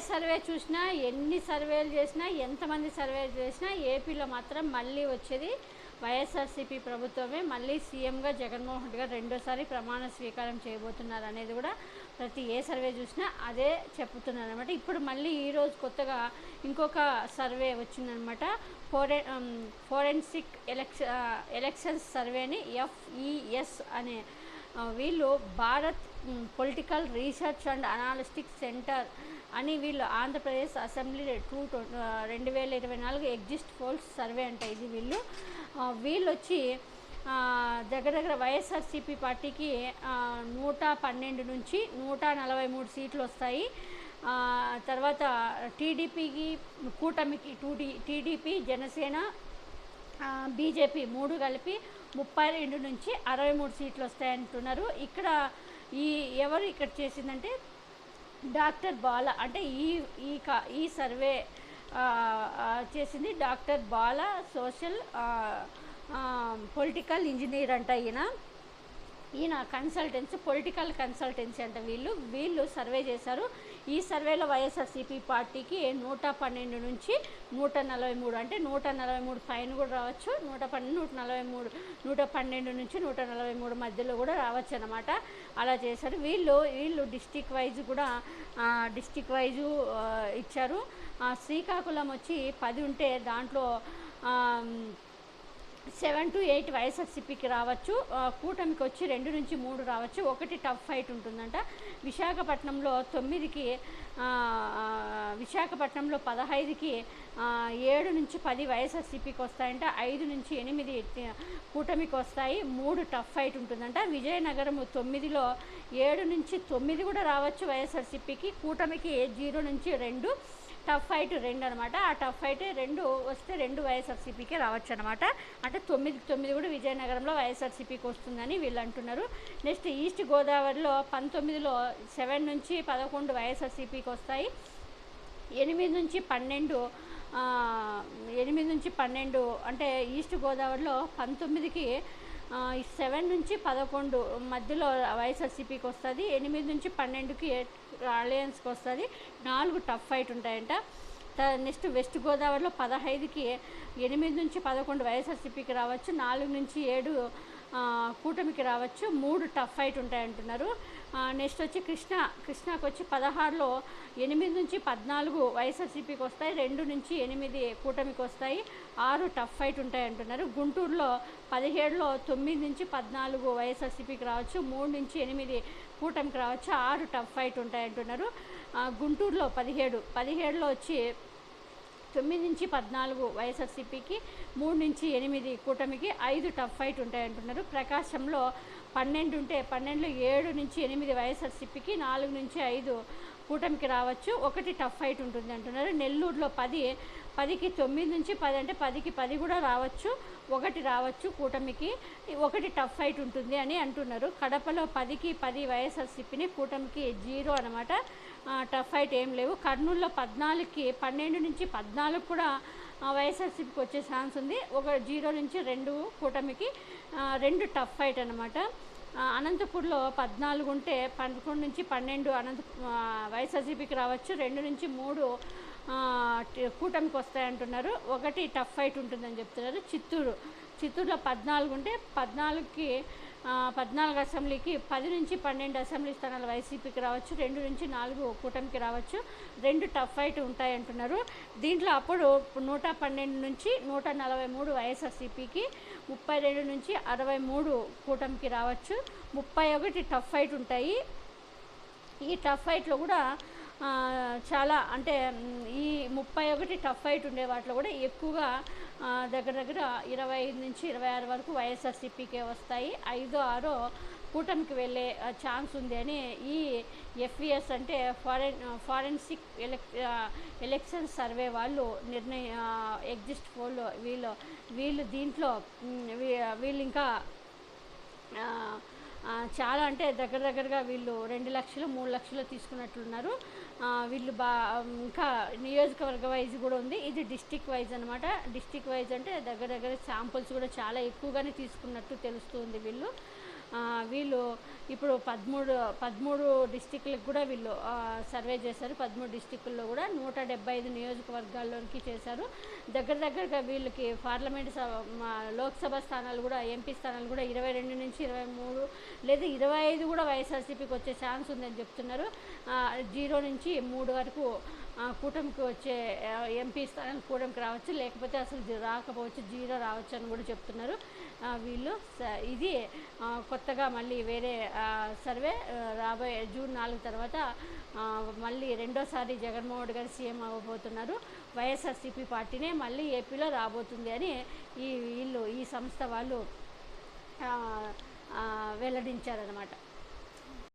Survey చూసినా ఎన్ని సర్వేలు చేసినా ఎంతమంది సర్వేలు చేసినా ఏపీలో మాత్రం మళ్ళీ వచ్చేది వైఎస్ఆర్సీపీ ప్రభుత్వమే. మళ్ళీ సీఎంగా జగన్మోహన్ రెడ్డి గారు రెండోసారి ప్రమాణ స్వీకారం చేయబోతున్నారు అనేది కూడా ప్రతి ఏ సర్వే చూసినా అదే చెప్తున్నారు అనమాట ఇప్పుడు మళ్ళీ ఈరోజు కొత్తగా ఇంకొక సర్వే వచ్చిందనమాట ఫోరె ఫోరెన్సిక్ ఎలక్ష ఎలక్షన్స్ సర్వేని ఎఫ్ఈఎస్ అనే వీళ్ళు Bharat political research and analytic centre అని వీళ్ళు ఆంధ్రప్రదేశ్ అసెంబ్లీ టూ రెండు వేల ఇరవై నాలుగు ఎగ్జిస్ట్ పోల్స్ సర్వే అంట ఇది వీళ్ళు. వీళ్ళు వచ్చి దగ్గర దగ్గర వైఎస్ఆర్సీపీ పార్టీకి నూట పన్నెండు నుంచి నూట నలభై మూడు సీట్లు వస్తాయి. తర్వాత టీడీపీకి కూటమికి టూడీ టీడీపీ జనసేన బీజేపీ మూడు కలిపి ముప్పై రెండు నుంచి అరవై మూడు సీట్లు వస్తాయంటున్నారు. ఇక్కడ ఈ ఎవరు ఇక్కడ చేసిందంటే డాక్టర్ బాల అంటే ఈ ఈ కా ఈ సర్వే చేసింది doctor Bala social political engineer అంట ఈయన. ఈయన కన్సల్టెన్సీ పొలిటికల్ కన్సల్టెన్సీ అంట వీళ్ళు. వీళ్ళు సర్వే చేశారు. ఈ సర్వేలో వైఎస్ఆర్సీపీ పార్టీకి నూట పన్నెండు నుంచి నూట నలభై మూడు అంటే నూట నలభై మూడు పైన కూడా రావచ్చు. నూట పన్నెండు నూట నలభై మూడు నూట పన్నెండు నుంచి నూట నలభై మూడు మధ్యలో కూడా రావచ్చు అనమాట అలా చేశారు. వీళ్ళు వీళ్ళు డిస్టిక్ వైజ్ కూడా డిస్టిక్ వైజు ఇచ్చారు. శ్రీకాకుళం వచ్చి పది ఉంటే దాంట్లో సెవెన్ టు ఎయిట్ వైఎస్ఆర్సీపీకి రావచ్చు. కూటమికి వచ్చి రెండు నుంచి మూడు రావచ్చు. ఒకటి టఫ్ ఫైట్ ఉంటుందంట. విశాఖపట్నంలో తొమ్మిదికి విశాఖపట్నంలో పదహైదుకి ఏడు నుంచి పది వైఎస్ఆర్సీపీకి వస్తాయంట. ఐదు నుంచి ఎనిమిది కూటమికి వస్తాయి. మూడు టఫ్ ఫైట్ ఉంటుందంట. విజయనగరం తొమ్మిదిలో ఏడు నుంచి తొమ్మిది కూడా రావచ్చు వైఎస్ఆర్సీపీకి. కూటమికి జీరో నుంచి రెండు. టఫ్ ఫైట్ రెండు అనమాట ఆ టఫ్ ఫైట్ రెండు వస్తే రెండు వైఎస్ఆర్సీపీకి రావచ్చు అనమాట అంటే తొమ్మిది తొమ్మిది కూడా విజయనగరంలో వైఎస్ఆర్సీపీకి వస్తుందని వీళ్ళు అంటున్నారు. నెక్స్ట్ ఈస్ట్ గోదావరిలో పంతొమ్మిదిలో సెవెన్ నుంచి పదకొండు వైఎస్ఆర్సీపీకి వస్తాయి. ఎనిమిది నుంచి పన్నెండు ఎనిమిది నుంచి పన్నెండు అంటే ఈస్ట్ గోదావరిలో పంతొమ్మిదికి సెవెన్ నుంచి పదకొండు మధ్యలో వైఎస్ఆర్సీపీకి వస్తుంది ఎనిమిది నుంచి పన్నెండుకి అలయన్స్కి వస్తుంది నాలుగు టఫ్ ఫైట్ ఉంటాయంట. నెక్స్ట్ వెస్ట్ గోదావరిలో పదహైదుకి ఎనిమిది నుంచి పదకొండు వైఎస్ఆర్సీపీకి రావచ్చు నాలుగు నుంచి ఏడు కూటమికి రావచ్చు. మూడు టఫ్ ఫైట్ ఉంటాయంటున్నారు. నెక్స్ట్ వచ్చి కృష్ణ. కృష్ణకు వచ్చి పదహారులో ఎనిమిది నుంచి పద్నాలుగు వైఎస్ఆర్సీపీకి వస్తాయి. రెండు నుంచి ఎనిమిది కూటమికి వస్తాయి. ఆరు టఫ్ ఫైట్ ఉంటాయంటున్నారు. గుంటూరులో పదిహేడులో తొమ్మిది నుంచి పద్నాలుగు వైఎస్ఆర్సీపీకి రావచ్చు. మూడు నుంచి ఎనిమిది కూటమికి రావచ్చు. ఆరు టఫ్ ఫైట్ ఉంటాయంటున్నారు. గుంటూరులో పదిహేడు. పదిహేడులో వచ్చి తొమ్మిది నుంచి పద్నాలుగు వైఎస్ఆర్సీపీకి మూడు నుంచి ఎనిమిది కూటమికి ఐదు టఫ్ ఫైట్ ఉంటాయంటున్నారు. ప్రకాశంలో పన్నెండు ఉంటే పన్నెండులో ఏడు నుంచి ఎనిమిది వైఎస్ఆర్సీపీకి నాలుగు నుంచి ఐదు కూటమికి రావచ్చు. ఒకటి టఫ్ ఫైట్ ఉంటుంది అంటున్నారు. నెల్లూరులో పది పదికి తొమ్మిది నుంచి పది అంటే పదికి పది కూడా రావచ్చు. ఒకటి రావచ్చు కూటమికి. ఒకటి టఫ్ ఫైట్ ఉంటుంది అని అంటున్నారు. కడపలో పదికి పది వైఎస్ఆర్సీపీని కూటమికి జీరో అనమాట టఫ్ ఫైట్ ఏం లేవు. కర్నూలులో పద్నాలుగుకి పన్నెండు నుంచి పద్నాలుగు కూడా వైఎస్ఆర్సీపీకి వచ్చే ఛాన్స్ ఉంది. ఒక జీరో నుంచి రెండు కూటమికి రెండు టఫ్ ఫైట్ అనమాట అనంతపూర్లో పద్నాలుగు ఉంటే పదకొండు నుంచి పన్నెండు అనంత వైఎస్ఆర్సీపీకి రావచ్చు. రెండు నుంచి మూడు కూటమికి వస్తాయంటున్నారు ఒకటి టఫ్ ఫైట్ ఉంటుందని చెప్తున్నారు. చిత్తూరు చిత్తూరులో పద్నాలుగు ఉంటే పద్నాలుగుకి పద్నాలుగు అసెంబ్లీకి పది నుంచి పన్నెండు అసెంబ్లీ స్థానాలు వైసీపీకి రావచ్చు రెండు నుంచి నాలుగు కూటమికి రావచ్చు. రెండు టఫ్ ఫైట్ ఉంటాయి అంటున్నారు. దీంట్లో అప్పుడు నూట పన్నెండు నుంచి నూట నలభై మూడు వైఎస్ఆర్సీపీకి ముప్పై రెండు నుంచి అరవై మూడు కూటమికి రావచ్చు. ముప్పై ఒకటి టఫ్ ఫైట్ ఉంటాయి. ఈ టఫ్ ఫైట్లో కూడా చాలా అంటే ఈ ముప్పై ఒకటి టఫ్ ఫైట్ ఉండే వాటిలో కూడా ఎక్కువగా దగ్గర దగ్గర ఇరవై ఐదు నుంచి ఇరవై ఆరు వరకు వైఎస్ఆర్సీపీకే వస్తాయి. ఐదో ఆరో కూటమికి వెళ్ళే ఛాన్స్ ఉంది అని ఈ ఎఫ్ఈఎస్ అంటే foreign forensic elec election survey వాళ్ళు నిర్ణయ ఎగ్జిస్ట్ పోల్లో వీళ్ళు వీళ్ళు దీంట్లో వీ- వీళ్ళు ఇంకా చాలా అంటే దగ్గర దగ్గరగా వీళ్ళు రెండు లక్షలు మూడు లక్షలు తీసుకున్నట్లున్నారు. వీళ్ళు బా ఇంకా నియోజకవర్గ వైజ్ కూడా ఉంది. ఇది డిస్టిక్ వైజ్ అనమాట డిస్టిక్ వైజ్ అంటే దగ్గర దగ్గర శాంపుల్స్ కూడా చాలా ఎక్కువగానే తీసుకున్నట్టు తెలుస్తుంది వీళ్ళు. వీళ్ళు ఇప్పుడు పదమూడు పదమూడు డిస్టిక్లకు కూడా వీళ్ళు సర్వే చేశారు. పదమూడు డిస్టిక్ల్లో కూడా నూట డెబ్బై ఐదు నియోజకవర్గాల్లోనికి చేశారు. దగ్గర దగ్గరగా వీళ్ళకి పార్లమెంట్ సభ లోక్సభ స్థానాలు కూడా ఎంపీ స్థానాలు కూడా ఇరవై రెండు నుంచి ఇరవై మూడు లేదా ఇరవై ఐదు కూడా వైఎస్ఆర్సీపీకి వచ్చే ఛాన్స్ ఉందని చెప్తున్నారు. జీరో నుంచి మూడు వరకు కూటమికి వచ్చే ఎంపీ స్థానాలు కూటమికి రావచ్చు లేకపోతే అసలు రాకపోవచ్చు జీరో రావచ్చు అని కూడా చెప్తున్నారు. వీళ్ళు స- ఇది కొత్తగా మళ్ళీ వేరే సర్వే రాబోయే జూన్ నాలుగు తర్వాత మళ్ళీ రెండోసారి జగన్మోహన్ రెడ్డి గారు సీఎం అవ్వబోతున్నారు. వైఎస్ఆర్సీపీ పార్టీనే మళ్ళీ ఏపీలో రాబోతుంది అని ఈ వీళ్ళు ఈ సంస్థ వాళ్ళు వెల్లడించారనమాట